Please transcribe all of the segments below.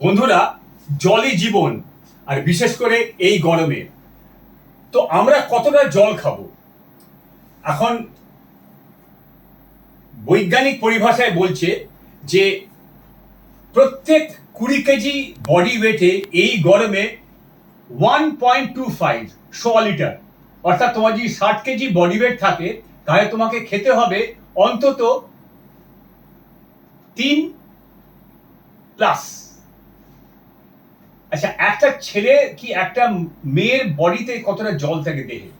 বন্ধুরা, জলই জীবন, আর বিশেষ করে এই গরমে। তো আমরা কতটা জল খাব? এখন বৈজ্ঞানিক পরিভাষায় বলছে যে প্রত্যেক কুড়ি কেজি বডি ওয়েটে এই গরমে ওয়ান পয়েন্ট টু ফাইভ শো লিটার। অর্থাৎ তোমার যদি ষাট কেজি বডি ওয়েট থাকে, তাহলে তোমাকে খেতে হবে অন্তত তিন প্লাস। আচ্ছা একটা ছেলে কি একটা মেয়ের বডিতে কতটা জল থাকে দেহে?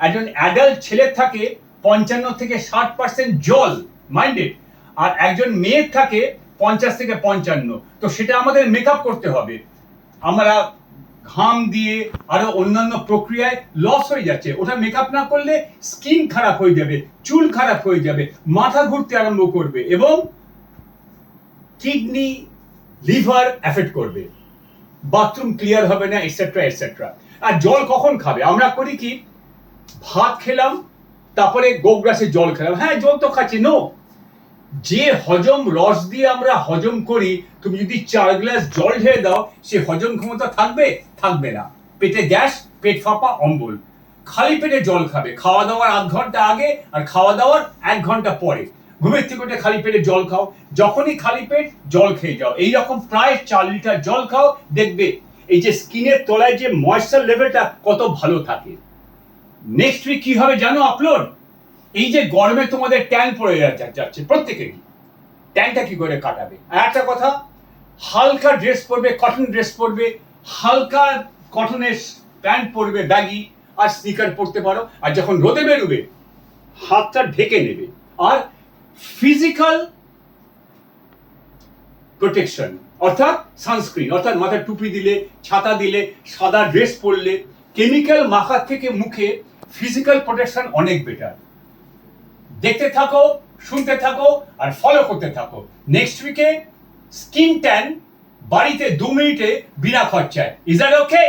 একজন অ্যাডাল্ট ছেলের থাকে পঞ্চান্ন থেকে ষাট পার্সেন্ট জল মাইন্ডেড আর একজন মেয়ের থাকে পঞ্চাশ থেকে পঞ্চান্ন। তো সেটা আমাদের মেকআপ করতে হবে। আমরা ঘাম দিয়ে আরও অন্যান্য প্রক্রিয়ায় লস হয়ে যাচ্ছে। ওটা মেকআপ না করলে স্কিন খারাপ হয়ে যাবে, চুল খারাপ হয়ে যাবে, মাথা ঘুরতে আরম্ভ করবে এবং কিডনি লিভার এফেক্ট করবে। বাথরুম ক্লিয়ার হবে না এটসেট্রা এটসেট্রা আর জল কখন খাবে? আমরা করি কি? ভাত খেলাম, তারপরে গোগ্রাসে জল খেলাম। হ্যাঁ জল তো খাচ্ছি নো যে হজম রস দিয়ে আমরা হজম করি, তুমি যদি চার গ্লাস জল ঢেলে দাও, সে হজম ক্ষমতা থাকবে? থাকবে না। পেটে গ্যাস, পেট ফাঁপা, অম্বল। খালি পেটে জল খাবে। খাওয়া দাওয়ার আধ ঘণ্টা আগে আর খাওয়া দাওয়ার এক ঘণ্টা পরে। ঘুমের থেকে উঠে খালি পেটে জল খাও। যখনই খালি পেট জল খেয়ে যাও। এই রকম প্রায় চার লিটার জল খাও, দেখবে এই যে স্কিনের তলায় যে ময়েশ্চার লেভেলটা কত ভালো থাকে। নেক্সট উইক কি হবে জানো আপলোড এই যে গরমে তোমাদের ট্যান পড়ে যাচ্ছে প্রত্যেকেরই ট্যানটা কি করে কাটাবে? আর একটা কথা, হালকা ড্রেস পরবে কটন ড্রেস পরবে, হালকা কটনের প্যান্ট পরবে ব্যাগি আর স্নিকার পরতে পারো। আর যখন রোদে বেরোবে, হাতটা ঢেকে নেবে। আর ফিজিক্যাল প্রোটেকশন অর্থাৎ সানস্ক্রিন অর্থাৎ মাথায় টুপি দিলে, ছাতা দিলে, সাদা ড্রেস পরলে কেমিক্যাল মাখার থেকে মুখে ফিজিক্যাল প্রোটেকশন অনেক বেটার দেখতে থাকো, শুনতে থাকো, আর ফলো করতে থাকো। নেক্সট উইকে স্কিন ট্যান বাড়িতে দু মিনিটে বিনা খরচায় ইজ দ্যাট ওকে